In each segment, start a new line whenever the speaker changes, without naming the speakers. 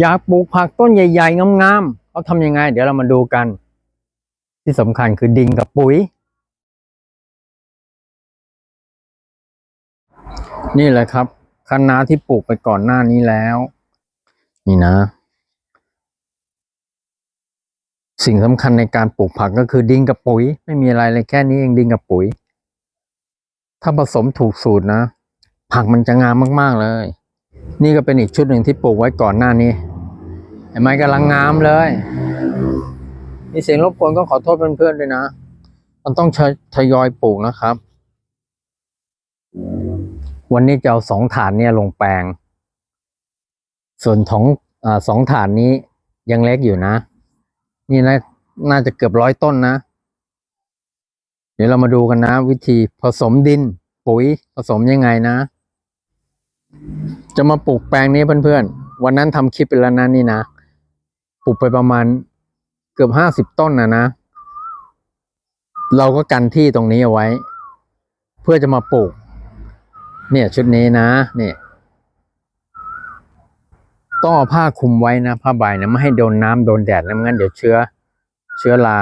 อยากปลูกผักต้นใหญ่ๆ งามๆเขาทำยังไง เดี๋ยวเรามาดูกัน ที่สำคัญคือดินกับปุ๋ย นี่แหละครับคะน้าที่ปลูกไปก่อนหน้านี้แล้ว นี่นะ สิ่งสำคัญในการปลูกผักก็คือดินกับปุ๋ย ไม่มีอะไรเลยแค่นี้เองดินกับปุ๋ย ถ้าผสมถูกสูตรนะ ผักมันจะงามมากๆเลย นี่ก็เป็นอีกชุดหนึ่งที่ปลูกไว้ก่อนหน้านี้เห็นไหมกำลังงามเลยมีเสียงรบกวนก็ขอโทษเพื่อนๆด้วยนะ มันต้องทยอยปลูกนะครับ วันนี้จะเอาสองฐานเนี่ยลงแปลง ส่วนของอสองฐานนี้ยังเล็กอยู่นะ นี่นะน่าจะเกือบร้อยต้นนะ เดี๋ยวเรามาดูกันนะ วิธีผสมดิน ปุ๋ยผสมยังไงนะ จะมาปลูกแปลงนี้เพื่อนๆ วันนั้นทำคลิปไปแล้วนะนี่นะ ปลูกไปประมาณเกือบห้าสิบต้นนะนะ เราก็กันที่ตรงนี้เอาไว้ เพื่อจะมาปลูก เนี่ยชุดนี้นะ เนี่ยต้องเอาผ้าคลุมไว้นะผ้าใบนะไม่ให้โดนน้ำโดนแดดแล้วไม่งั้นเดี๋ยวเชื้อ เชื้อรา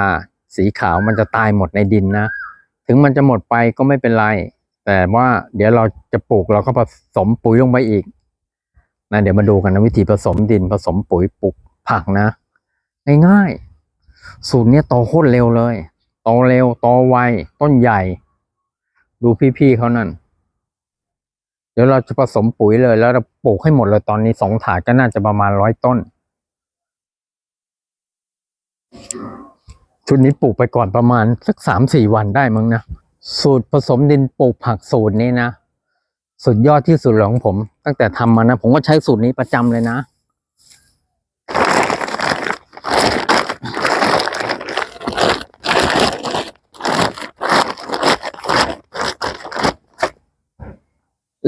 สีขาวมันจะตายหมดในดินนะ ถึงมันจะหมดไปก็ไม่เป็นไร แต่ว่าเดี๋ยวเราจะปลูกเราก็ผสมปุ๋ยลงไปอีกนะเดี๋ยวมาดูกันนะวิธีผสมดินผสมปุ๋ยปลูกผักนะง่ายๆสูตรเนี้ยโตโคตรเร็วเลยโตเร็วโตไวต้นใหญ่ ดูพี่ๆเขานั่น เดี๋ยวเราจะผสมปุ๋ยเลย แล้วเราปลูกให้หมดเลยตอนนี้สองถาดก็น่าจะประมาณร้อยต้น ชุดนี้ปลูกไปก่อนประมาณสักสามสี่วันได้มั้งนะ สูตรผสมดินปลูกผักสูตรนี้นะสุดยอดที่สุดของผม ตั้งแต่ทำมานะ ผมก็ใช้สูตรนี้ประจำเลยนะ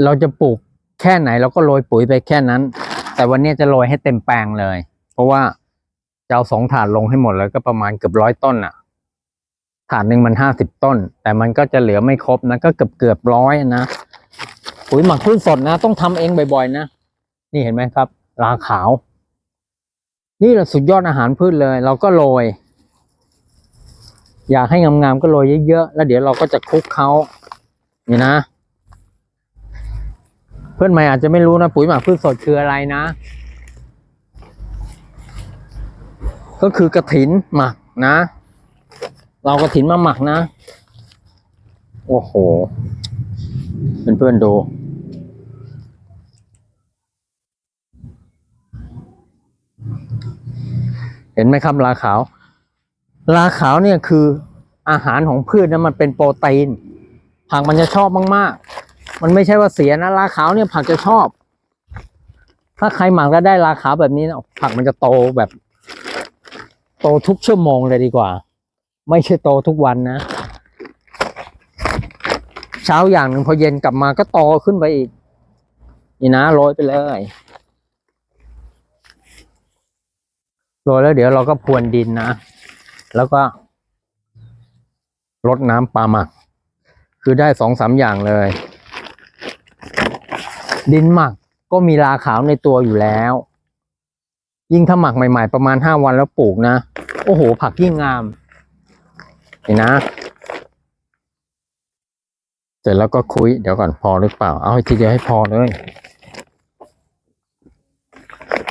เราจะปลูกแค่ไหนเราก็โรยปุ๋ยไปแค่นั้น แต่วันนี้จะโรยให้เต็มแปลงเลย เพราะว่าจะเอาสองถาดลงให้หมดแล้วก็ประมาณเกือบร้อยต้นอะ ถาดหนึ่งมันห้าสิบต้น แต่มันก็จะเหลือไม่ครบนะก็เกือบเกือบร้อยนะปุ๋ยหมักพืชสดนะ ต้องทำเองบ่อยๆนะนี่เห็นไหมครับราขาว นี่แหละสุดยอดอาหารพืชเลย เราก็โรยอยากให้งามๆก็โรยเยอะๆแล้วเดี๋ยวเราก็จะคลุกเขานี่นะ เพื่อนใหม่อาจจะไม่รู้นะปุ๋ยหมักพืชสดคืออะไรนะ ก็คือกระถินหมักนะ เรากระถินมาหมักนะ โอ้โหเพื่อนๆดู เห็นไหมครับลาขาว ลาขาวเนี่ยคืออาหารของพืชนะมันเป็นโปรตีน ผักมันจะชอบมาก ๆ มันไม่ใช่ว่าเสียนะลาขาวเนี่ยผักจะชอบ ถ้าใครหมักแล้วได้ลาขาวแบบนี้นะผักมันจะโตแบบ โตทุกชั่วโมงเลยดีกว่า ไม่ใช่โตทุกวันนะ เช้าอย่างหนึ่งพอเย็นกลับมาก็โตขึ้นไปอีก นี่นะโรยไปเลยโรยแล้วเดี๋ยวเราก็พรวนดินนะ แล้วก็รดน้ำปลาหมัก คือได้สองสามอย่างเลย ดินหมักก็มีราขาวในตัวอยู่แล้ว ยิ่งถ้าหมักใหม่ ๆ ประมาณห้าวันแล้วปลูกนะ โอ้โห ผักยิ่งงาม นนะ เสร็จแล้วก็คุย เดี๋ยวก่อนพอหรือเปล่า เอาให้ทีเดียวให้พอเลย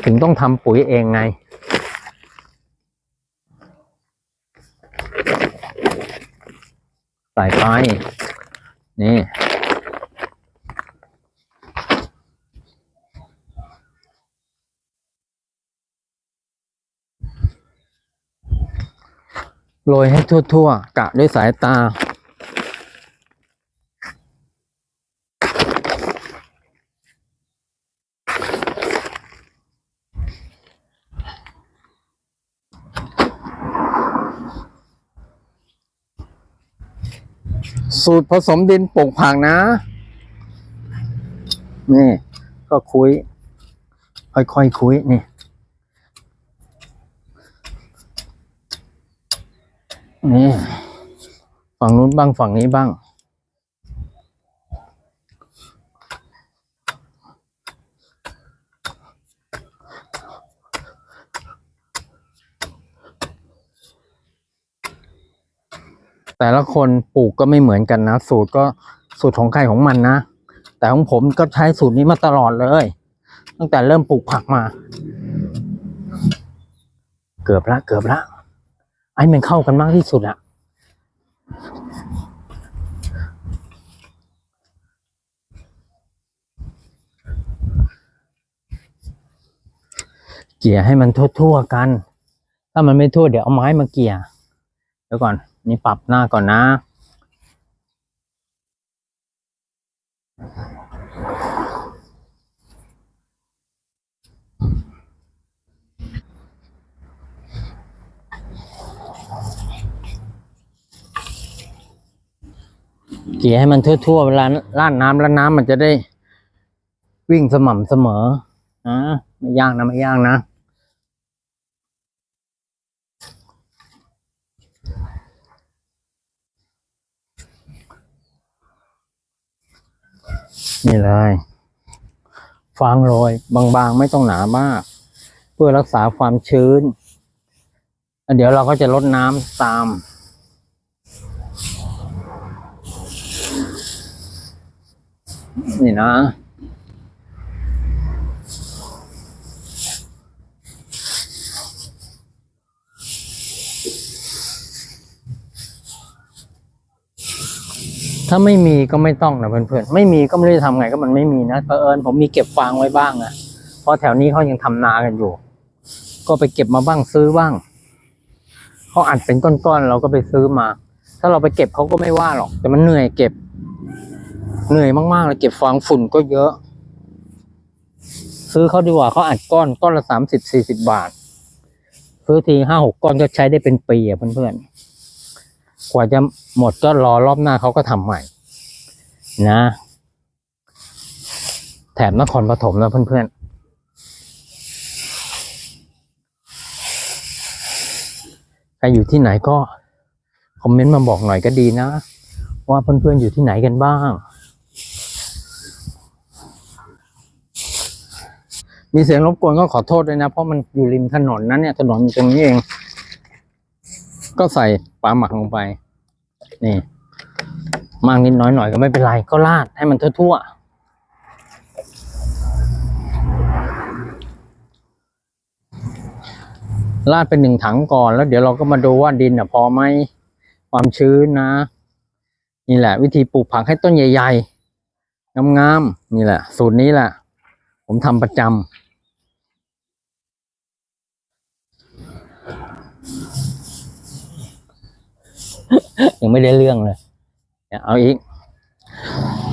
ถึงต้องทำปุ๋ยเองไง ใส่ไป นี่ โรยให้ทั่วๆ กะด้วยสายตา สูตรผสมดินปลูกผักนะ นี่ ก็คุย ค่อยๆคคุยนี่ นี่ฝั่งนู้นบ้างฝั่งนี้บ้าง แต่ละคนปลูกก็ไม่เหมือนกันนะ สูตรก็สูตรของใครของมันนะ แต่ของผมก็ใช้สูตรนี้มาตลอดเลย ตั้งแต่เริ่มปลูกผักมา เกือบละเกือบละ ไอ้มันเข้ากันมากที่สุดอะเกี่ยให้มันทั่วๆกัน ถ้ามันไม่ทั่วเดี๋ยวเอาไม้มาเกี่ยเดี๋ยวก่อน นี่ปรับหน้าก่อนนะ เกี่ยให้มันทั่วๆเวลาล้านน้ำแล้วน้ำมันจะได้วิ่งสม่ำเสมอนะไม่ยากนะไม่ยากนะนี่เลยฟางโรยบางๆ ไม่ต้องหนามาก เพื่อรักษาความชื้น เดี๋ยวเราก็จะลดน้ำตาม นี่นะ ถ้าไม่มีก็ไม่ต้องนะเพื่อนๆ ไม่มีก็ไม่ได้ทำไงก็มันไม่มีนะเผอิญผมมีเก็บฟางไว้บ้างอะเพราะแถวนี้เขายังทำนากันอยู่ ก็ไปเก็บมาบ้างซื้อบ้างเขาอัดเป็นก้อนๆเราก็ไปซื้อมา ถ้าเราไปเก็บเขาก็ไม่ว่าหรอก แต่มันเหนื่อยเก็บ เหนื่อยมากๆเลยเก็บฟางฝุ่นก็เยอะ ซื้อเขาดีกว่าเขาอัดก้อนก้อนละสามสิบสี่สิบบาท ซื้อทีห้าหกก้อนก็ใช้ได้เป็นปีอะเพื่อนๆกว่าจะหมดก็รอรอบหน้าเขาก็ทำใหม่ นะ แถมนครปฐมนะเพื่อนๆใครอยู่ที่ไหนก็คอมเมนต์มาบอกหน่อยก็ดีนะ ว่าเพื่อนๆอยู่ที่ไหนกันบ้าง มีเสียงรบกวนก็ขอโทษด้วยนะ เพราะมันอยู่ริมถนนนั้นเนี่ยถนนตรงนี้เอง ก็ใส่ปลาหมักลงไป นี่มากนิดน้อยหน่อยก็ไม่เป็นไร ก็ราดให้มันทั่วๆราดเป็นหนึ่งถังก่อนแล้วเดี๋ยวเราก็มาดูว่าดินอะพอไหมความชื้นนะ นี่แหละ วิธีปลูกผักให้ต้นใหญ่ ๆงามๆนี่แหละ สูตรนี้แหละ ผมทำประจำ ยังไม่ได้เรื่องเลยเอาอีก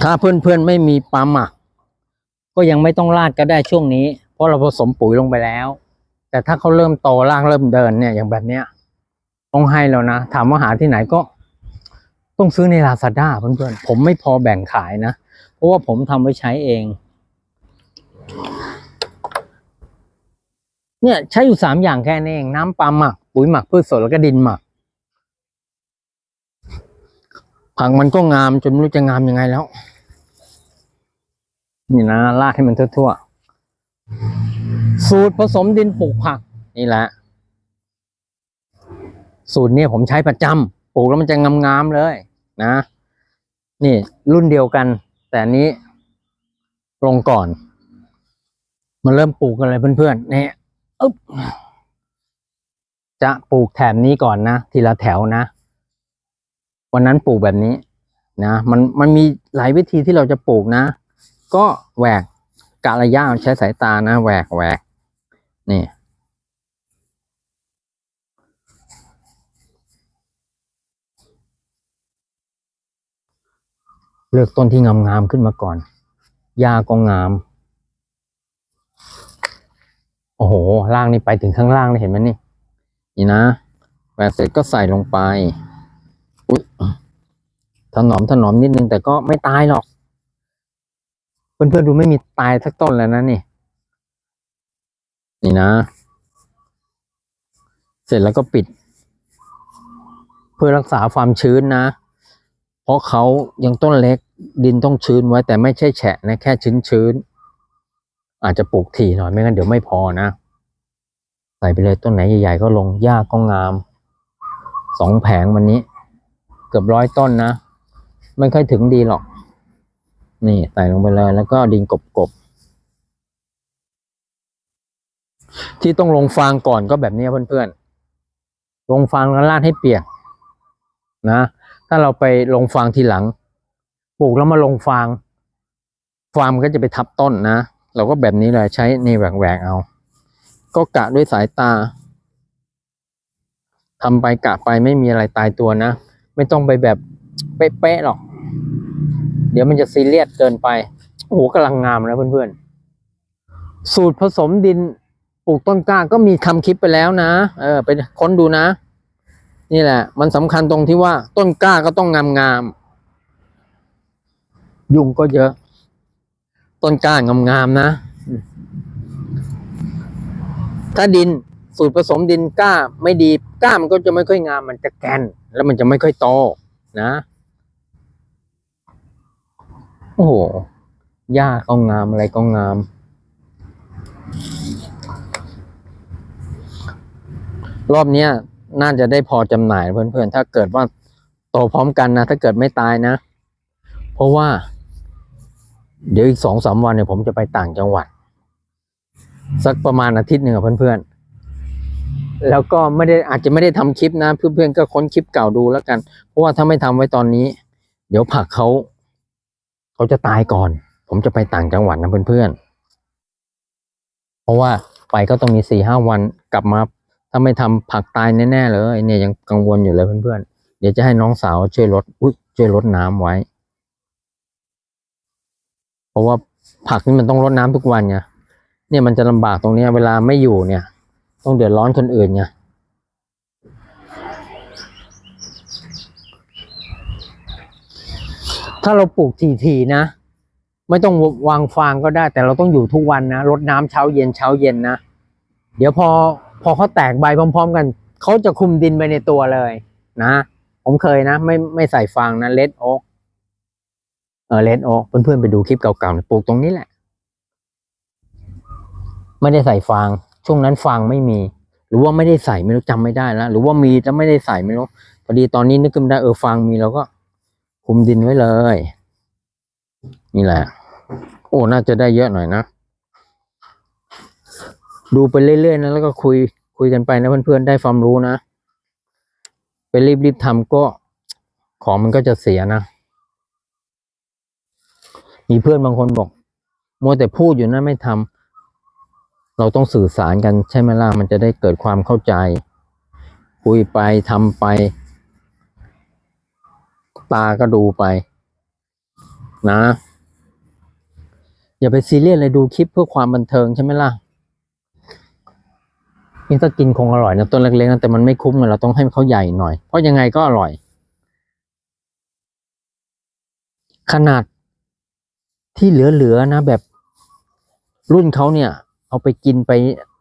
ถ้าเพื่อนๆไม่มีปลาหมักก็ยังไม่ต้องราดก็ได้ช่วงนี้ เพราะเราผสมปุ๋ยลงไปแล้ว แต่ถ้าเขาเริ่มโตร่างเริ่มเดินเนี่ยอย่างแบบเนี้ยต้องให้แล้วนะ ถามว่าหาที่ไหนก็ ต้องซื้อในลาซาด้าเพื่อนๆ ผมไม่พอแบ่งขายนะ เพราะว่าผมทำไว้ใช้เอง เนี่ยใช้อยู่สามอย่างแค่นี้เอง น้ำปลาหมัก ปุ๋ยหมักพืชสดแล้วก็ดินหมัก ผักมันก็งามจนไม่รู้จะงามยังไงแล้ว นี่นะลาดให้มันทั่วๆ สูตรผสมดินปลูกผัก นี่แหละ สูตรนี้ผมใช้ประจำปลูกแล้วมันจะงามๆเลยนะ นี่รุ่นเดียวกัน แต่นี้ลงก่อน มันเริ่มปลูกกันเลยเพื่อนๆนี่อึ๊บจะปลูกแถบนี้ก่อนนะ ทีละแถวนะ วันนั้นปลูกแบบนี้นะมันมันมีหลายวิธีที่เราจะปลูกนะ ก็แหวกกะระยะใช้สายตานะแหวกแหวกนี่เลือกต้นที่งามๆขึ้นมาก่อนหญ้าก็งาม โอ้โห ล่างนี่ไปถึงข้างล่างเลยเห็นไหมนี่ นี่นะแหวกเสร็จก็ใส่ลงไป ถนอมถนอมนิดนึงแต่ก็ไม่ตายหรอก เพื่อนๆดูไม่มีตายสักต้นแล้วนะนี่ นี่นะ เสร็จแล้วก็ปิด เพื่อรักษาความชื้นนะ เพราะเขายังต้นเล็กดินต้องชื้นไว้ แต่ไม่ใช่แฉะนะแค่ชื้นชื้นๆอาจจะปลูกถี่หน่อยไม่งั้นเดี๋ยวไม่พอนะ ใส่ไปเลยต้นไหนใหญ่ๆก็ลงหญ้าก็งามสองแผงวันนี้ เกือบร้อยต้นนะ ไม่ค่อยถึงดีหรอก นี่ใส่ลงไปเลยแล้วก็ดินกบๆที่ต้องลงฟางก่อนก็แบบนี้เพื่อนๆ ลงฟางแล้วลาดให้เปียกนะ ถ้าเราไปลงฟางทีหลัง ปลูกแล้วมาลงฟาง ฟางมันก็จะไปทับต้นนะ เราก็แบบนี้เลยใช้นี่แหวกๆเอา ก็กะด้วยสายตาทำไปกะไปไม่มีอะไรตายตัวนะ ไม่ต้องไปแบบ เป๊ะๆหรอก เดี๋ยวมันจะซีเรียสเกินไป โอ้โหกำลังงามนะเพื่อนๆ สูตรผสมดินปลูกต้นกล้าก็มีทำคลิปไปแล้วนะ เออไปค้นดูนะ นี่แหละ มันสำคัญตรงที่ว่าต้นกล้าก็ต้องงามงามๆยุงก็เยอะ ต้นกล้างามงามๆนะ ถ้าดินสูตรผสมดินกล้าไม่ดีกล้ามันก็จะไม่ค่อยงาม มันจะแกนแล้วมันจะไม่ค่อยโตนะ อ้โหหญ้าก็งามอะไรก็งาม รอบเนี้ยน่าจะได้พอจำหน่ายเพื่อนๆ ถ้าเกิดว่าโตพร้อมกันนะ ถ้าเกิดไม่ตายนะ เพราะว่า เดี๋ยวอีกสองสามวันเนี่ยผมจะไปต่างจังหวัด สักประมาณอาทิตย์หนึ่งอะเพื่อนๆ แล้วก็ไม่ได้อาจจะไม่ได้ทำคลิปนะ เพื่อนๆก็ค้นคลิปเก่าดูแล้วกัน เพราะว่าถ้าไม่ทำไว้ตอนนี้ เดี๋ยวผักเขา เขาจะตายก่อน ผมจะไปต่างจังหวัดนะเพื่อนๆ เพราะว่าไปก็ต้องมีสี่ห้าวันกลับมา ถ้าไม่ทำผักตายแน่ๆเลยเนี่ยยังกังวลอยู่เลยเพื่อนๆ เดี๋ยวจะให้น้องสาวช่วยลดอุ้ยช่วยลดน้ำไว้ เพราะว่าผักนี่มันต้องรดน้ำทุกวันไงเนี่ยมันจะลำบากตรงเนี้ยเวลาไม่อยู่เนี่ย ต้องเดือดร้อนคนอื่นไง ถ้าเราปลูกทีๆนะ ไม่ต้องวางฟางก็ได้ แต่เราต้องอยู่ทุกวันนะรดน้ำเช้าเย็นเช้าเย็นนะเดี๋ยวพอพอเขาแตกใบพร้อม ๆ กันเขาจะคุมดินไปในตัวเลยนะ ผมเคยนะ ไม่ไม่ใส่ฟางนะเลดโอ๊กเออเลดโอ๊กเพื่อนๆไปดูคลิปเก่าๆปลูกตรงนี้แหละ ไม่ได้ใส่ฟาง ช่วงนั้นฟางไม่มี หรือว่าไม่ได้ใส่ไม่รู้จำไม่ได้แล้วหรือว่ามีแต่ไม่ได้ใส่ไม่รู้พอดีตอนนี้นึกขึ้นได้เออฟางมีเราก็ คุมดินไว้เลย นี่แหละ โอ้ น่าจะได้เยอะหน่อยนะ ดูไปเรื่อยๆนะ แล้วก็คุยคุยกันไปนะเพื่อนๆ ได้ความรู้นะ ไปรีบๆทำก็ของมันก็จะเสียนะ มีเพื่อนบางคนบอกมัวแต่พูดอยู่นะไม่ทำ เราต้องสื่อสารกันใช่ไหมล่ะ มันจะได้เกิดความเข้าใจ คุยไปทำไป ตาก็ดูไป นะ อย่าไปซีเรียสเลยดูคลิปเพื่อความบันเทิงใช่ไหมล่ะนี่ถ้ากินคงอร่อยนะต้นเล็กๆนะแต่มันไม่คุ้มเลยเราต้องให้เขาใหญ่หน่อย เพราะยังไงก็อร่อย ขนาดที่เหลือๆนะ แบบรุ่นเขาเนี่ย เอาไปกินไป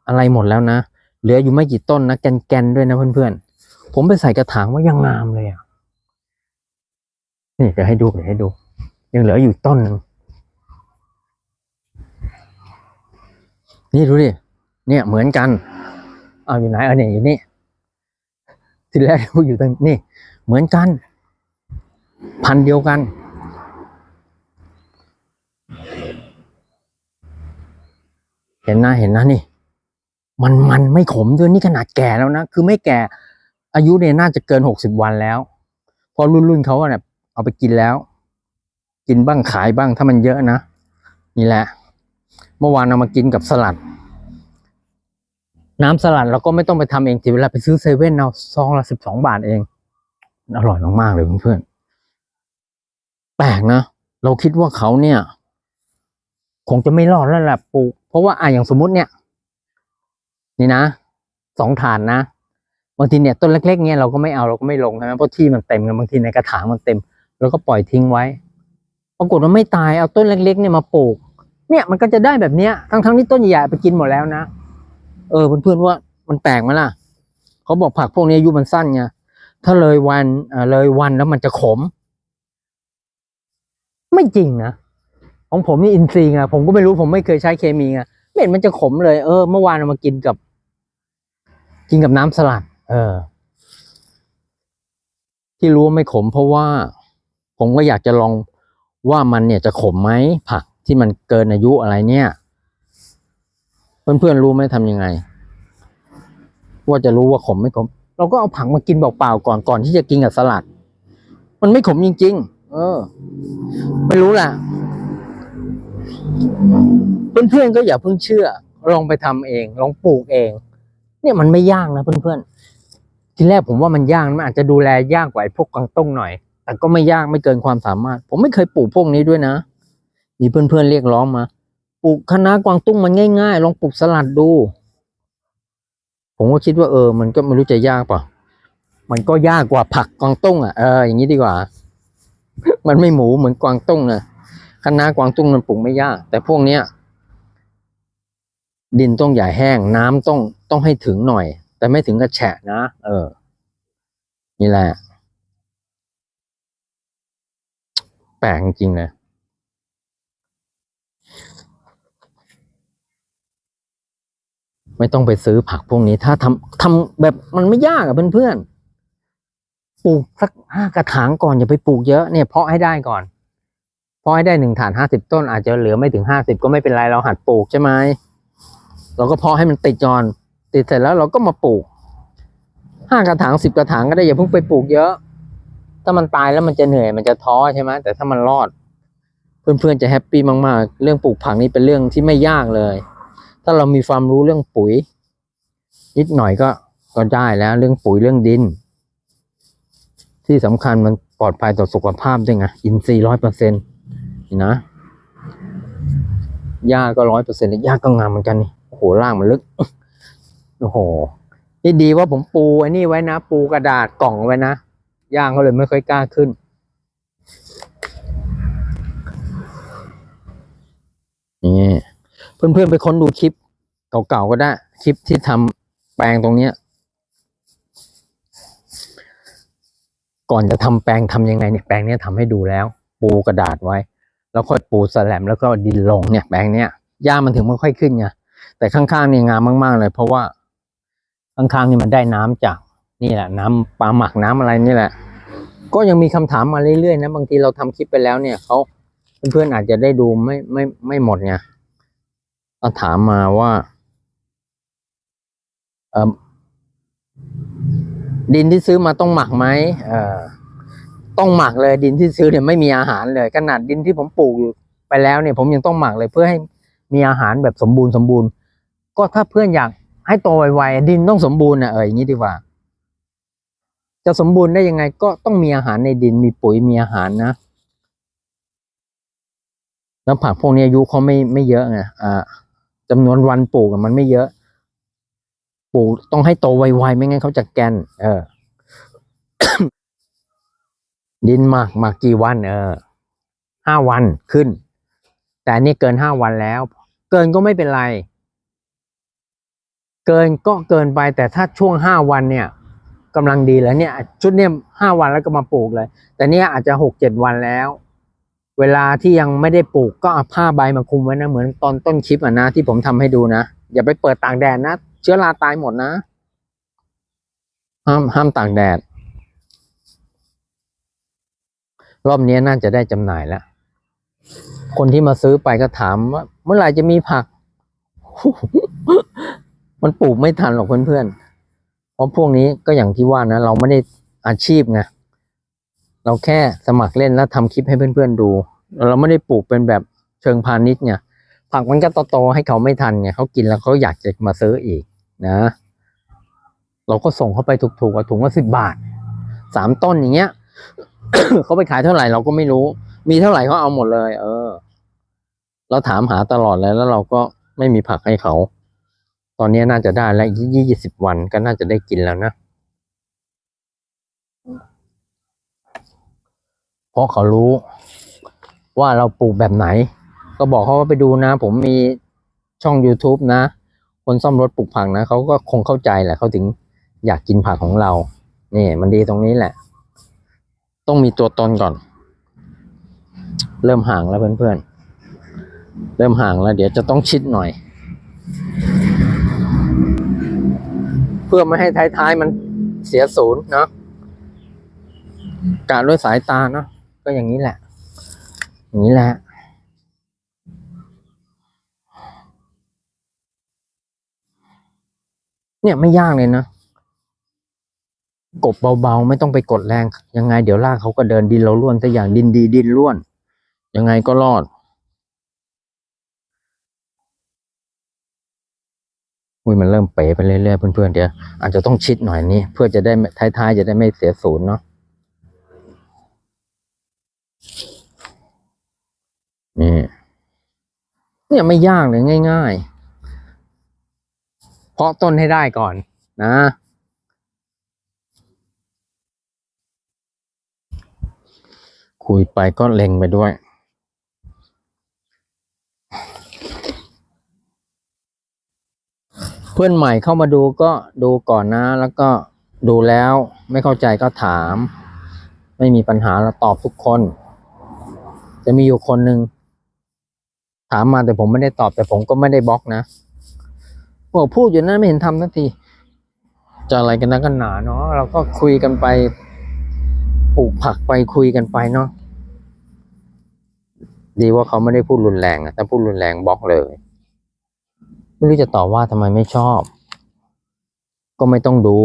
อะไรหมดแล้วนะ เหลืออยู่ไม่กี่ต้นนะแกนๆด้วยนะเพื่อนๆ ผมไปใส่กระถางว่ายังงามเลยอะ นี่จะให้ดูเดี๋ยวให้ดู ยังเหลืออยู่ต้นหนึ่งนี่ดูดิ เนี่ยเหมือนกัน เอาอยู่ไหนเออเนี่ยอยู่นี่ ทีแรกพูดอยู่ตรงนี่ เหมือนกัน พันเดียวกัน เห็นนะเห็นนะนี่ มันมันไม่ขมด้วยนี่ขนาดแก่แล้วนะ คือไม่แก่ อายุเนี่ยน่าจะเกินหกสิบวันแล้ว พอรุ่นรุ่นเขาเนี่ย เอาไปกินแล้ว กินบ้างขายบ้างถ้ามันเยอะนะ นี่แหละ เมื่อวานเอามากินกับสลัด น้ำสลัดเราก็ไม่ต้องไปทำเองทีเวลาไปซื้อเซเว่นเอาซองละสิบสองบาทเองอร่อยมากๆเลยเพื่อนๆแปลกนะเราคิดว่าเขาเนี่ย คงจะไม่รอดแล้วแหละปลูก เพราะว่าอะอย่างสมมุติเนี่ย นี่นะสองฐานนะบางทีเนี่ยต้นเล็กๆเนี่ยเราก็ไม่เอาเราก็ไม่ลงใช่ไหมเพราะที่มันเต็มกันบางทีในกระถางมันเต็ม เราก็ปล่อยทิ้งไว้ ปรากฏว่าไม่ตายเอาต้นเล็ก ๆ เนี่ยมาปลูก เนี่ยมันก็จะได้แบบเนี้ยทั้งทั้งๆที่ต้นใหญ่ๆไปกินหมดแล้วนะเออเพื่อนๆว่ามันแปลกไหมล่ะเขาบอกผักพวกนี้อายุมันสั้นไงถ้าเลยวันเอ่อเลยวันแล้วมันจะขม ไม่จริงนะของผมนี่อินทรีย์ไงผมก็ไม่รู้ผมไม่เคยใช้เคมีไงไม่เห็นมันจะขมเลย เออเมื่อวานเอามากินกับ กินกับน้ำสลัด เออ ที่รู้ว่าไม่ขมเพราะว่า ผมก็อยากจะลองว่ามันเนี่ยจะขมไหมผักที่มันเกินอายุอะไรเนี่ย เพื่อนๆรู้ไหมทำยังไง ว่าจะรู้ว่าขมไม่ขม เราก็เอาผักมากินเปล่าๆก่อนก่อนที่จะกินกับสลัด มันไม่ขมจริง ๆ เออ ไม่รู้แหละเพื่อนๆก็อย่าเพิ่งเชื่อ ลองไปทำเอง ลองปลูกเอง เนี่ยมันไม่ยากนะเพื่อนๆทีแรกผมว่ามันยากมันอาจจะดูแลยากกว่าพวกกวางต้งหน่อย แต่ก็ไม่ยากไม่เกินความสามารถ ผมไม่เคยปลูกพวกนี้ด้วยนะ มีเพื่อนๆเรียกร้องมา ปลูกคะน้ากวางตุ้งมันง่ายๆ ลองปลูกสลัดดู ผมก็คิดว่าเออ มันก็ไม่รู้จะยากเปล่ามันก็ยากกว่าผักกวางตุ้งอะ เออ อย่างนี้ดีกว่า มันไม่หมูเหมือนกวางตุ้งนะคะน้ากวางตุ้งมันปลูกไม่ยาก แต่พวกเนี้ยดินต้องอย่าแห้ง น้ำต้องต้องให้ถึงหน่อย แต่ไม่ถึงกับแฉะนะ เออ นี่แหละ แปลกจริงๆเลยไม่ต้องไปซื้อผักพวกนี้ ถ้าทำทำแบบมันไม่ยากอะเพื่อนๆปลูกสักห้ากระถางก่อนอย่าไปปลูกเยอะเนี่ยเพาะให้ได้ก่อน เพาะให้ได้หนึ่งฐานห้าสิบต้น อาจจะเหลือไม่ถึงห้าสิบก็ไม่เป็นไรเราหัดปลูกใช่ไหมเราก็เพาะให้มันติดก่อน ติดเสร็จแล้วเราก็มาปลูกห้ากระถางสิบกระถางก็ได้อย่าเพิ่งไปปลูกเยอะ ถ้ามันตายแล้วมันจะเหนื่อยมันจะท้อใช่ไหมแต่ถ้ามันรอด เพื่อนๆจะแฮปปี้มากๆ เรื่องปลูกผักนี่เป็นเรื่องที่ไม่ยากเลย ถ้าเรามีความรู้เรื่องปุ๋ย นิดหน่อยก็ก็ได้แล้วเรื่องปุ๋ยเรื่องดิน ที่สำคัญมันปลอดภัยต่อสุขภาพด้วยไงอินทรีย์ร้อยเปอร์เซ็นต์นี่นะหญ้าก็ร้อยเปอร์เซ็นต์หญ้าก็งามเหมือนกันนี่โอ้โหล่างมันลึกโอ้โหนี่ดีว่าผมปูไอ้นี่ไว้นะ ปูกระดาษกล่องไว้นะ ย่างเขาเลยไม่ค่อยกล้าขึ้น นี่เพื่อนๆไปค้นดูคลิปเก่าๆก็ได้ คลิปที่ทำแปลงตรงเนี้ยก่อนจะทำแปลงทำยังไงเนี่ยแปลงเนี้ยทำให้ดูแล้ว ปูกระดาษไว้ แล้วค่อยปูสแลมแล้วก็ดินลงเนี่ยแปลงเนี้ยหญ้ามันถึงไม่ค่อยขึ้นไงแต่ข้างๆนี่งามมากๆเลย เพราะว่าข้างๆนี่มันได้น้ำจาก นี่แหละน้ำปลาหมักน้ำอะไรนี่แหละ ก็ยังมีคำถามมาเรื่อยๆนะบางทีเราทำคลิปไปแล้วเนี่ยเขาเพื่อนๆอาจจะได้ดูไม่ไม่ไม่หมดไงก็ถามมาว่าเออดินที่ซื้อมาต้องหมักไหมเออต้องหมักเลยดินที่ซื้อเนี่ยไม่มีอาหารเลย ขนาดดินที่ผมปลูกอยู่ไปแล้วเนี่ย ผมยังต้องหมักเลยเพื่อให้มีอาหารแบบสมบูรณ์สมบูรณ์ ก็ถ้าเพื่อนอยากให้โตไวๆดินต้องสมบูรณ์นะเอออย่างนี้ดีกว่า จะสมบูรณ์ได้ยังไงก็ต้องมีอาหารในดินมีปุ๋ยมีอาหารนะ แล้วผักพวกนี้อายุเขาไม่ไม่เยอะไงอ่าจำนวนวันปลูกมันไม่เยอะ ปลูกต้องให้โตไวๆไม่งั้นเขาจะแกนเออ ดินหมักหมักกี่วัน เออห้าวันขึ้น แต่นี่เกินห้าวันแล้ว เกินก็ไม่เป็นไร เกินก็เกินไปแต่ถ้าช่วงห้าวันเนี่ย กำลังดีแล้วเนี่ยชุดเนี่ยห้าวันแล้วก็มาปลูกเลย แต่เนี่ยอาจจะหกเจ็ดวันแล้ว เวลาที่ยังไม่ได้ปลูกก็เอาผ้าใบมาคุมไว้นะเหมือนตอนต้นคลิปอะนะที่ผมทำให้ดูนะอย่าไปเปิดต่ากแดดนะเชื้อราตายหมดนะห้ามห้ามต่ากแดด รอบนี้น่าจะได้จำหน่ายแล้ว คนที่มาซื้อไปก็ถามว่า เมื่อไหร่จะมีผัก มันปลูกไม่ทันหรอกเพื่อนๆ ราะพวกนี้ก็อย่างที่ว่านะ เราไม่ได้อาชีพไงเราแค่สมัครเล่นแล้วทำคลิปให้เพื่อนๆดู เราไม่ได้ปลูกเป็นแบบเชิงพาณิชย์ไงผักมันก็โตๆให้เขาไม่ทันไงเขากินแล้วเขาอยากจะมาซื้ออีกนะ เราก็ส่งเขาไปถูกๆกับถุงละสิบบาทสามต้นอย่างเงี้ยเขาไปขายเท่าไหร่เราก็ไม่รู้ มีเท่าไหร่เขาเอาหมดเลย เออ เราถามหาตลอดเลยแล้วเราก็ไม่มีผักให้เขา ตอนนี้น่าจะได้แล้วยี่สิบวันก็น่าจะได้กินแล้วนะ เพราะเขารู้ว่าเราปลูกแบบไหน ก็บอกเขาว่าไปดูนะ ผมมีช่อง YouTube นะ คนซ่อมรถปลูกผักนะเขาก็คงเข้าใจแหละเขาถึงอยากกินผักของเรา นี่ มันดีตรงนี้แหละ ต้องมีตัวตนก่อน เริ่มห่างแล้วเพื่อนๆ เริ่มห่างแล้ว เดี๋ยวจะต้องชิดหน่อย พื่อไม่ให้ท้ายๆมันเสียศูนย์เนาะกะด้วยสายตาเนาะก็อย่างนี้แหละ อย่างนี้แหละ เนี่ยไม่ยากเลยนะกบเบาๆ ไม่ต้องไปกดแรง ยังไงเดี๋ยวลากเขาก็เดินดินเราล้วนแต่อย่างดินดีดินล้วน ยังไงก็รอด อุ้ยมันเริ่มเป๋ไปเรื่อยๆเพื่อนๆเดี๋ยวอาจจะต้องชิดหน่อยนี้ เพื่อจะได้ท้ายๆจะได้ไม่เสียศูนย์เนาะนี่เนี่ยไม่ยากเลยง่ายๆ เพาะต้นให้ได้ก่อนนะคุยไปก็เล็งไปด้วย เพื่อนใหม่เข้ามาดูก็ดูก่อนนะ แล้วก็ดูแล้วไม่เข้าใจก็ถาม ไม่มีปัญหาเราตอบทุกคน จะมีอยู่คนหนึ่งถามมาแต่ผมไม่ได้ตอบแต่ผมก็ไม่ได้บล็อกนะบอกพูดอยู่นั้นไม่เห็นทำสักที จะอะไรกันนักกันหนาเนาะเราก็คุยกันไปปลูกผักไปคุยกันไปเนาะดีว่าเขาไม่ได้พูดรุนแรงอะถ้าพูดรุนแรงบล็อกเลย ไม่รู้จะตอบว่าทำไมไม่ชอบ ก็ไม่ต้องดู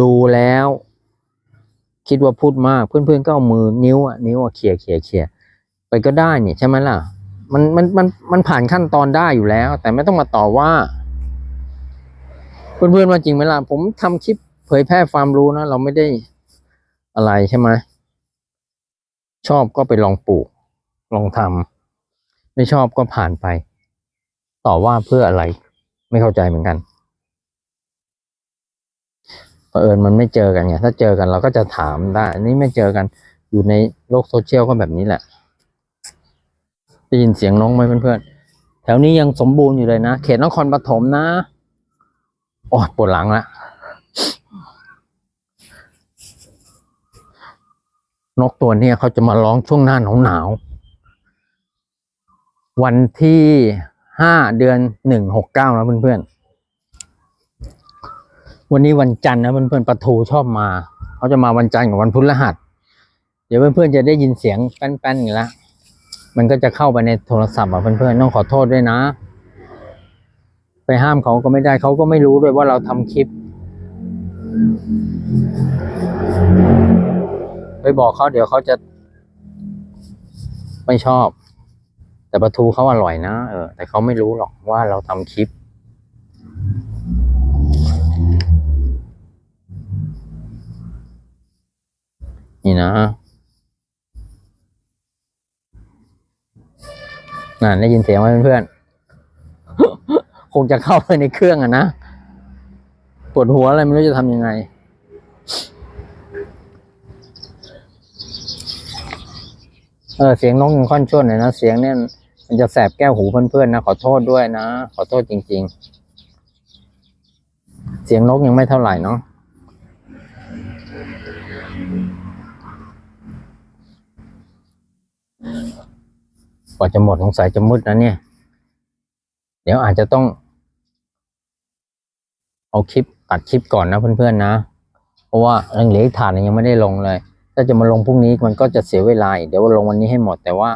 ดูแล้ว คิดว่าพูดมาก เพื่อนๆก็เอามือนิ้วอะนิ้วอะเขี่ยเขี่ยเขี่ยไปก็ได้นี่ใช่ไหมล่ะ มันมันมันมันผ่านขั้นตอนได้อยู่แล้ว แต่ไม่ต้องมาต่อว่า เพื่อนๆว่าจริงไหมล่ะผมทำคลิปเผยแพร่ความรู้นะเราไม่ได้อะไรใช่ไหมชอบก็ไปลองปลูก ลองทำไม่ชอบก็ผ่านไป ต่อว่าเพื่ออะไร ไม่เข้าใจเหมือนกันเผอิญมันไม่เจอกันไงถ้าเจอกันเราก็จะถามได้อันนี้ไม่เจอกัน อยู่ในโลกโซเชียลก็แบบนี้แหละได้ยินเสียงน้องไหมเพื่อนๆแถวนี้ยังสมบูรณ์อยู่เลยนะเขตนครปฐมนะโอ้ปวดหลังละนกตัวนี้เขาจะมาร้องช่วงหน้าหนาวหนาววันที่ ห้าเดือนหนึ่งหกเก้านะเพื่อนๆ วันนี้วันจันทร์นะเพื่อนๆปะทูชอบมา เขาจะมาวันจันทร์กับวันพฤหัส เดี๋ยวเพื่อนๆจะได้ยินเสียงแป้นๆอยู่แล้วมันก็จะเข้าไปในโทรศัพท์อะเพื่อนๆต้องขอโทษด้วยนะ ไปห้ามเขาก็ไม่ได้เขาก็ไม่รู้ด้วยว่าเราทำคลิปไปบอกเขาเดี๋ยวเขาจะไม่ชอบ แต่ปลาทูเขาอร่อยนะเออแต่เขาไม่รู้หรอกว่าเราทำคลิป นี่นะน่ะได้ยินเสียงไหมเพื่อนๆคงจะเข้าไปในเครื่องอะนะ ปวดหัวอะไรไม่รู้จะทำยังไง เออเสียงนกยังค่อนช่วนหน่อยนะเสียงเนี่ยมันจะแสบแก้วหูเพื่อนๆนะขอโทษด้วยนะขอโทษจริง ๆ เสียงนกยังไม่เท่าไหร่เนาะกว่าจะหมดสงสัยจะมืดนะเนี่ย เดี๋ยวอาจจะต้อง เอาคลิปตัดคลิปก่อนนะเพื่อนๆนะ เพราะว่าเรื่องเหลืออีกฐานยังไม่ได้ลงเลย ถ้าจะมาลงพรุ่งนี้มันก็จะเสียเวลาเดี๋ยวลงวันนี้ให้หมดแต่ว่า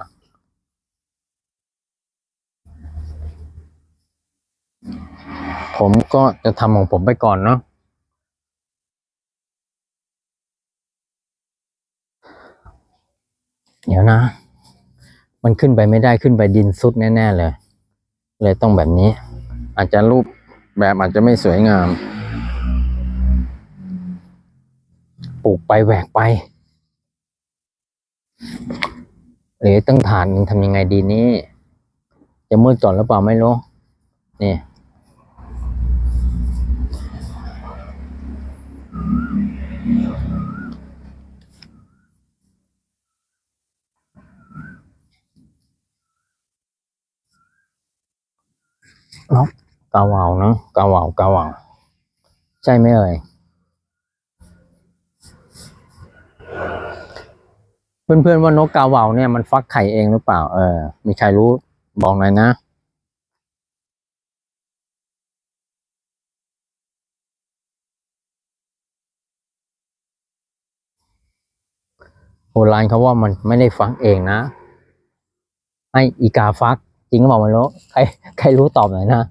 ผมก็จะทำของผมไปก่อนเนาะเดี๋ยวนะ มันขึ้นไปไม่ได้ขึ้นไปดินซุดแน่ ๆ เลย เลยต้องแบบนี้ อาจจะรูปแบบอาจจะไม่สวยงาม ปลูกไปแหวกไป หรือตั้งฐานหนึ่งทำยังไงดีนี่จะมืดก่อนหรือเปล่าไม่รู้นี่นกกาเหวาวเนาะกาเหวาวกาเหวาวใช่ไหมเอ่ย เพื่อนๆว่านกกาเหวาเนี่ยมันฟักไข่เองหรือเปล่า เออ มีใครรู้บอกหน่อยนะนโบราณเขาว่ามันไม่ได้ฟักเองนะ ให้อีกาฟัก จริงหรือเปล่าไม่รู้ใครใครรู้ตอบหน่อยนะ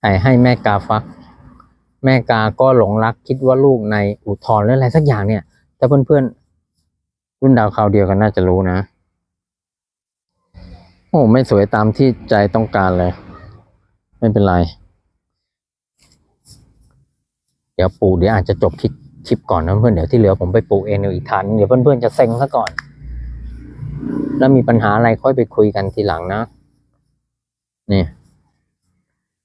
ใช่ให้แม่กาฟัก แม่กาก็หลงรักคิดว่าลูกในอุทธรณ์หรืออะไรสักอย่างเนี่ยถ้าเพื่อนๆ รุ่นดาวคราวเดียวกันน่าจะรู้นะ โอ้ไม่สวยตามที่ใจต้องการเลย ไม่เป็นไร เดี๋ยวปลูเดี๋ยวอาจจะจบคลิปคลิปก่อนนะเพื่อนเดี๋ยวที่เหลือผมไปปลูเองอีกทันเดี๋ยวเพื่อนๆจะเซ็งซะก่อน แล้วมีปัญหาอะไรค่อยไปคุยกันทีหลังนะนี่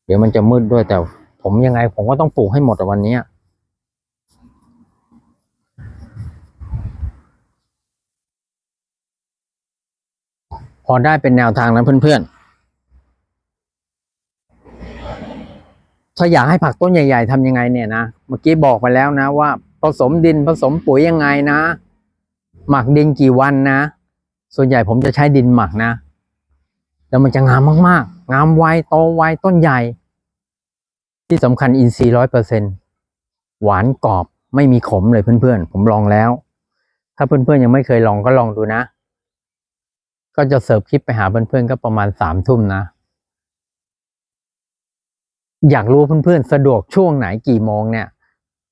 เดี๋ยวมันจะมืดด้วยแต่ ผมยังไงผมก็ต้องปลูกให้หมดวันนี้ยพ อได้เป็นแนวทางนะเพื่อนๆ ถ้าอยากให้ผักต้นใหญ่ๆทำยังไงเนี่ยนะ เมื่อกี้บอกไปแล้วนะว่า ผสมดินผสมปุ๋ยยังไงนะ หมักดินกี่วันนะ ส่วนใหญ่ผมจะใช้ดินหมักนะ แล้วมันจะงามมากๆ งามไวโตไวต้นใหญ่ ที่สำคัญอินทรีย์ร้อยเปอร์เซ็นหวานกรอบไม่มีขมเลยเพื่อนๆ ผมลองแล้ว ถ้าเพื่อนๆยังไม่เคยลองก็ลองดูนะ ก็จะเสิร์ฟคลิปไปหาเพื่อนๆก็ประมาณสามทุ่มนะ อยากรู้เพื่อนๆ สะดวกช่วงไหนกี่โมงเนี่ย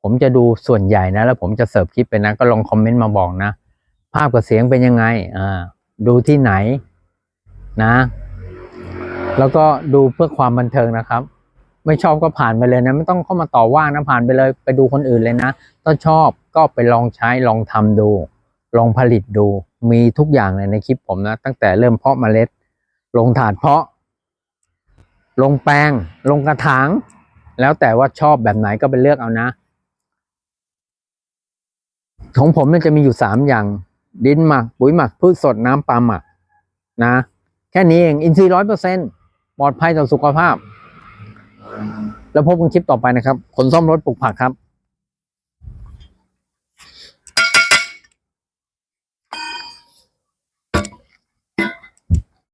ผมจะดูส่วนใหญ่นะ แล้วผมจะเสิร์ฟคลิปไปนะ ก็ลองคอมเมนต์มาบอกนะ ภาพกับเสียงเป็นยังไงอ่าดูที่ไหนนะ แล้วก็ดูเพื่อความบันเทิงนะครับ ไม่ชอบก็ผ่านไปเลยนะ ไม่ต้องเข้ามาต่อว่านะผ่านไปเลย ไปดูคนอื่นเลยนะถ้าชอบก็ไปลองใช้ลองทำดู ลองผลิตดู มีทุกอย่างเลยในคลิปผมนะ ตั้งแต่เริ่มเพาะเมล็ด ลงถาดเพาะ ลงแปลง ลงกระถาง แล้วแต่ว่าชอบแบบไหนก็ไปเลือกเอานะ ของผมเนี่ยจะมีอยู่สามอย่าง ดินหมัก ปุ๋ยหมัก พืชสดน้ำปลาหมัก นะ แค่นี้เอง อินทรีย์ร้อยเปอร์เซ็นปลอดภัยต่อสุขภาพ แล้วพบกันคลิปต่อไปนะครับ ขนซ่อมรถปลูกผักครับ